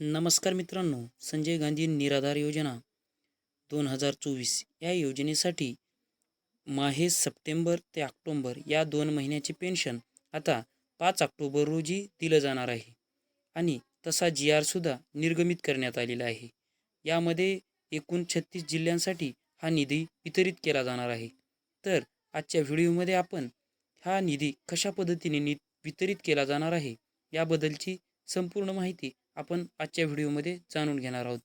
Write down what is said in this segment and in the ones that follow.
नमस्कार मित्रांनो संजय गांधी निराधार योजना दोन हजार चोवीस या योजनेसाठी माहे सप्टेंबर ते ऑक्टोंबर या दोन महिन्याचे पेन्शन आता पाच ऑक्टोबर रोजी दिलं जाणार आहे आणि तसा जी आरसुद्धा निर्गमित करण्यात आलेला आहे. यामध्ये एकूण छत्तीस जिल्ह्यांसाठी हा निधी वितरित केला जाणार आहे. तर आजच्या व्हिडिओमध्ये आपण हा निधी कशा पद्धतीने नि वितरित केला जाणार आहे याबद्दलची संपूर्ण माहिती आपण आजच्या व्हिडिओमध्ये जाणून घेणार आहोत.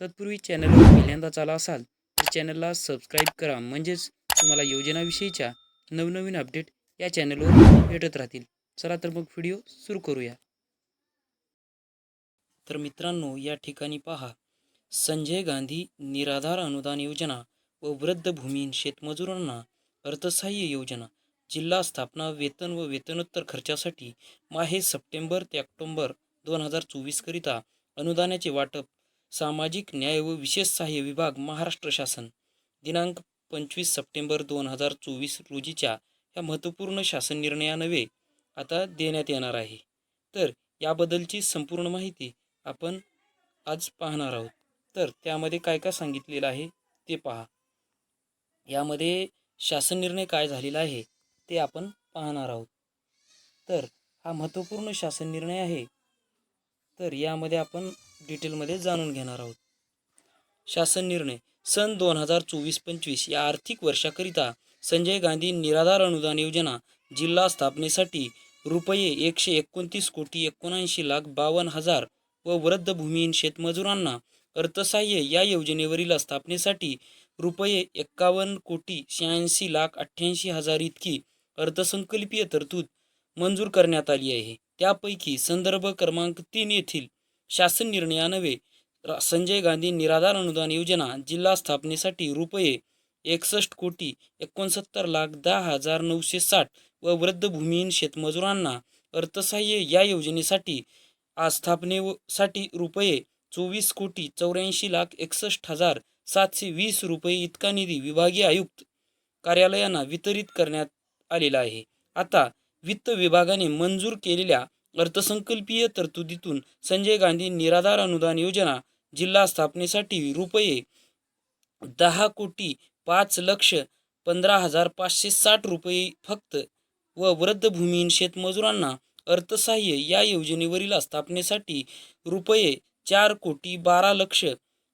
तत्पूर्वी चॅनलवर पहिल्यांदाच आला असाल तर चॅनलला सबस्क्राईब करा. म्हणजेच तुम्हाला योजनाविषयीच्या नवनवीन अपडेट या चॅनलवर भेटत राहतील. चला तर मग व्हिडिओ सुरू करूया. तर मित्रांनो या ठिकाणी पहा. संजय गांधी निराधार अनुदान योजना व वृद्ध भूमीहीन शेतमजुरांना अर्थसहाय्य योजना जिल्हा स्थापना वेतन व वेतनोत्तर खर्चासाठी माहे सप्टेंबर ते ऑक्टोंबर दोन हजार चोवीसकरिता अनुदानाचे वाटप सामाजिक न्याय व विशेष सहाय्य विभाग महाराष्ट्र शासन. दिनांक पंचवीस सप्टेंबर दोन हजार चोवीस रोजीच्या ह्या महत्त्वपूर्ण शासन निर्णयानवे आता देण्यात येणार आहे. तर याबद्दलची संपूर्ण माहिती आपण आज पाहणार आहोत. तर त्यामध्ये काय काय सांगितलेलं आहे ते पहा. यामध्ये शासन निर्णय काय झालेला आहे ते आपण पाहणार आहोत. तर हा महत्त्वपूर्ण शासन निर्णय आहे तर यामध्ये आपण डिटेलमध्ये जाणून घेणार आहोत. शासन निर्णय सन दोन हजार चोवीस पंचवीस या आर्थिक वर्षाकरिता संजय गांधी निराधार अनुदान योजना जिल्हा स्थापनेसाठी रुपये एकशे एकोणतीस कोटी एकोणऐंशी लाख बावन्न हजार व वृद्ध भूमिहीन शेतमजुरांना अर्थसहाय्य या योजनेवरील स्थापनेसाठी रुपये एक्कावन्न कोटी शहाऐंशी लाख अठ्ठ्याऐंशी हजार इतकी अर्थसंकल्पीय तरतूद मंजूर करण्यात आली आहे. त्यापैकी संदर्भ क्रमांक तीन येथील शासन निर्णयानवे रा- संजय गांधी निराधार अनुदान योजना जिल्हा स्थापनेसाठी रुपये एकसष्ट कोटी एकोणसत्तर लाख दहा हजार नऊशे साठ व वृद्ध भूमिहीन शेतमजुरांना अर्थसहाय्य या योजनेसाठी आस्थापनेसाठी रुपये चोवीस कोटी चौऱ्याऐंशी लाख एकसष्ट हजार सातशे वीस रुपये इतका निधी विभागीय आयुक्त कार्यालयांना वितरित करण्यात आलेला आहे. आता वित्त विभागाने मंजूर केलेल्या अर्थसंकल्पीय तरतुदीतून संजय गांधी निराधार अनुदान योजना जिल्हा स्थापनेसाठी रुपये दहा कोटी पाच लक्ष पंधरा हजार पाचशे साठ रुपये फक्त व वृद्ध भूमिहीन शेतमजुरांना अर्थसहाय्य या योजनेवरील स्थापनेसाठी रुपये चार कोटी बारा लक्ष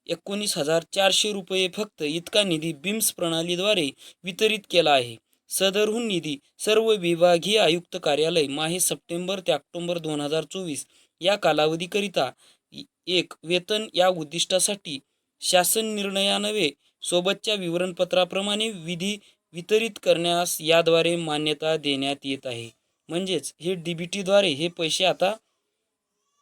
एकोणीस हजार चारशे रुपये फक्त इतका निधी बिम्स प्रणालीद्वारे वितरित केला आहे. सदरहून निधी सर्व विभागीय आयुक्त कार्यालय माहे सप्टेंबर ते ऑक्टोंबर दोन हजार चोवीस या कालावधीकरिता एक वेतन या उद्दिष्टासाठी शासन निर्णयानवे सोबतच्या विवरणपत्राप्रमाणे विधी वितरित करण्यास याद्वारे मान्यता देण्यात येत आहे. म्हणजेच हे डी बी टीद्वारे हे पैसे आता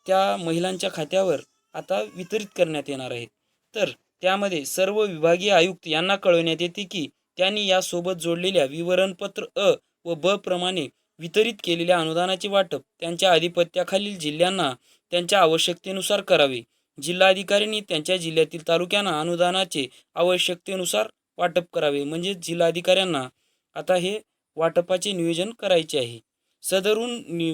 त्या महिलांच्या खात्यावर आता वितरित करण्यात येणार आहेत. तर त्यामध्ये सर्व विभागीय आयुक्त यांना कळवण्यात येते की त्यांनी यासोबत जोडलेल्या विवरणपत्र अ व ब प्रमाणे वितरित केलेल्या अनुदानाचे वाटप त्यांच्या आधिपत्याखालील जिल्ह्यांना त्यांच्या आवश्यकतेनुसार करावे. जिल्हाधिकाऱ्यांनी त्यांच्या जिल्ह्यातील तालुक्यांना अनुदानाचे आवश्यकतेनुसार वाटप करावे. म्हणजे जिल्हाधिकाऱ्यांना आता हे वाटपाचे नियोजन करायचे आहे. सदरून नि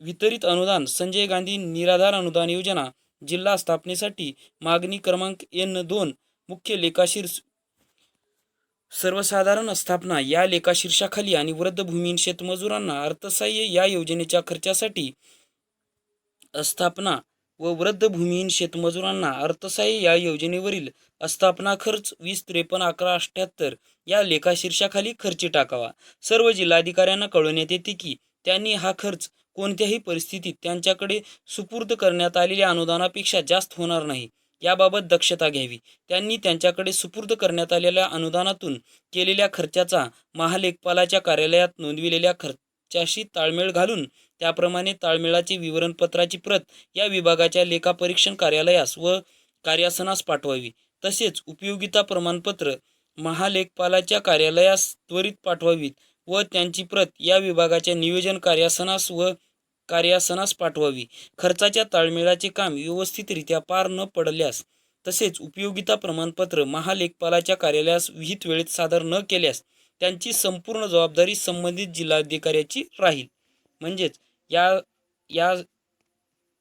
वितरित अनुदान संजय गांधी निराधार अनुदान योजना जिल्हा स्थापनेसाठी मागणी क्रमांक एन दोन मुख्य लेखाशीर सर्वसाधारण स्थापना या लेखाशीर्षाखाली आणि वृद्ध भूमिहीन शेतमजुरांना अर्थसहाय्य या योजनेच्या खर्चासाठी स्थापना व वृद्ध भूमिहीन शेतमजुरांना अर्थसहाय्य या योजनेवरील स्थापना खर्च वीस त्रेपन्न अकरा अठ्ठ्याहत्तर या लेखाशीर्षाखाली खर्ची टाकावा. सर्व जिल्हाधिकाऱ्यांना कळवण्यात येते की त्यांनी हा खर्च कोणत्याही परिस्थितीत त्यांच्याकडे सुपूर्द करण्यात आलेल्या अनुदानापेक्षा जास्त होणार नाही. याबाबत दक्षता घ्यावी. त्यांनी त्यांच्याकडे सुपूर्द करण्यात आलेल्या अनुदानातून केलेल्या खर्चाचा महालेखपालाच्या कार्यालयात नोंदविलेल्या खर्चाशी ताळमेळ घालून त्याप्रमाणे ताळमेळाची विवरणपत्राची प्रत या विभागाच्या लेखापरीक्षण कार्यालयास व कार्यासनास पाठवावी. तसेच उपयोगिता प्रमाणपत्र महालेखपालाच्या कार्यालयास त्वरित पाठवावीत व त्यांची प्रत या विभागाच्या नियोजन कार्यासनास व कार्यासनास पाठवावी. खर्चाच्या ताळमेळाचे काम व्यवस्थितरित्या पार न पडल्यास तसेच उपयोगिता प्रमाणपत्र महालेखपालाच्या कार्यालयास विहित वेळेत सादर न केल्यास त्यांची संपूर्ण जबाबदारी संबंधित जिल्हाधिकाऱ्याची राहील. म्हणजेच या या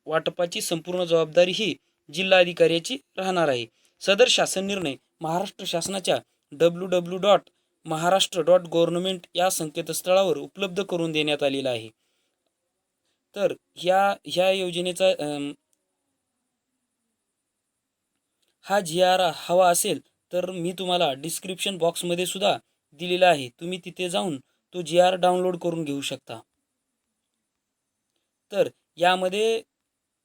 वाटपाची संपूर्ण जबाबदारी ही जिल्हाधिकाऱ्याची राहणार आहे. सदर शासन निर्णय महाराष्ट्र शासनाच्या W W dot Maharashtra dot government या संकेतस्थळावर उपलब्ध करून देण्यात आलेला आहे. तर ह्या ह्या योजनेचा हा जी आर हवा असेल तर मी तुम्हाला डिस्क्रिप्शन बॉक्समध्ये सुद्धा दिलेला आहे. तुम्ही तिथे जाऊन तो जी आर डाउनलोड करून घेऊ शकता. तर यामध्ये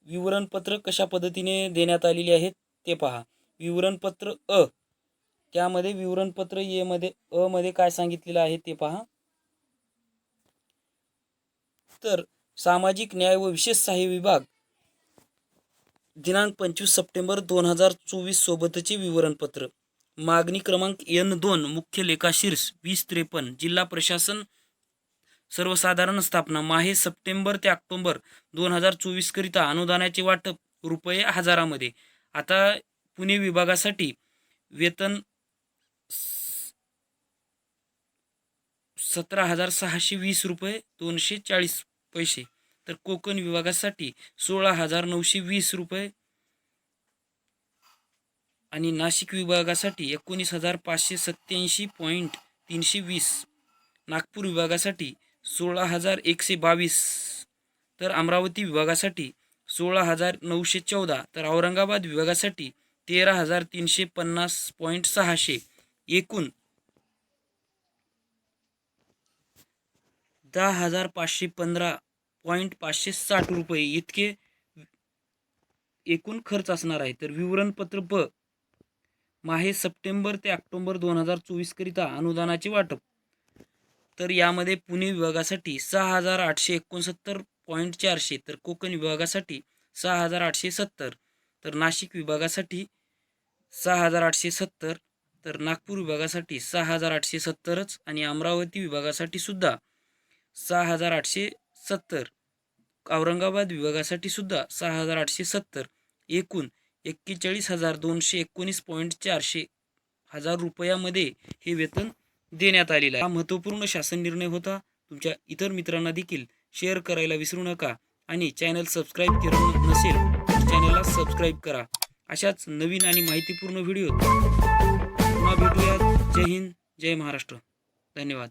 विवरणपत्र कशा पद्धतीने देण्यात आलेली आहेत ते पहा. विवरणपत्र अ त्यामध्ये विवरणपत्र ए मध्ये अ मध्ये काय सांगितलेलं आहे ते पहा. तर सामाजिक न्याय व विशेष सहाय्य विभाग. दिनांक पंचवीस सप्टेंबर दोन हजार चोवीस सोबतचे विवरणपत्र. मागणी क्रमांक एन दोन मुख्य लेखाशीर्ष वीस त्रेपन्न जिल्हा प्रशासन सर्वसाधारण स्थापना माहे सप्टेंबर ते ऑक्टोंबर दोन हजार चोवीस करिता अनुदानाचे वाटप रुपये हजारामध्ये. आता पुणे विभागासाठी वेतन सतरा हजार सहाशे वीस रुपये दोनशे चाळीस पैसे. तर कोकण विभागासाठी सोळा हजार नऊशे वीस रुपये आणि नाशिक विभागासाठी एकोणीस हजार पाचशे सत्याऐंशी पॉईंट तीनशे वीस. नागपूर विभागासाठी सोळा हजार एकशे बावीस. तर अमरावती विभागासाठी सोळा हजार नऊशे चौदा. तर औरंगाबाद विभागासाठी तेरा हजार तीनशे पन्नास पॉईंट सहाशे. एकूण दहा हजार पाचशे पंधरा पॉईंट पाचशे साठ रुपये इतके एकूण खर्च असणार आहे. तर विवरणपत्र ब माहे सप्टेंबर ते ऑक्टोंबर दोन हजार चोवीसकरिता अनुदानाचे वाटप. तर यामध्ये पुणे विभागासाठी सहा हजार आठशे एकोणसत्तर पॉईंट चारशे तर कोकण विभागासाठी सहा हजार आठशे सत्तर तर नाशिक विभागासाठी सहा हजार आठशे सत्तर तर नागपूर विभागासाठी सहा हजार आठशे सत्तरच आणि अमरावती विभागासाठी सुद्धा सहा हजार आठशे सत्तर. औरंगाबाद विभागासाठी सुद्धा सहा हजार आठशे सत्तर. एकूण एक्केचाळीस हजार दोनशे एकोणीस पॉईंट चारशे हजार रुपयामध्ये हे वेतन देण्यात आलेलं आहे. हा महत्त्वपूर्ण शासन निर्णय होता. तुमच्या इतर मित्रांना देखील शेअर करायला विसरू नका आणि चॅनल सबस्क्राईब केलं नसेल तर चॅनलला सबस्क्राईब करा. अशाच नवीन आणि माहितीपूर्ण व्हिडिओ पुन्हा भेटूयात. जय हिंद जय महाराष्ट्र. धन्यवाद.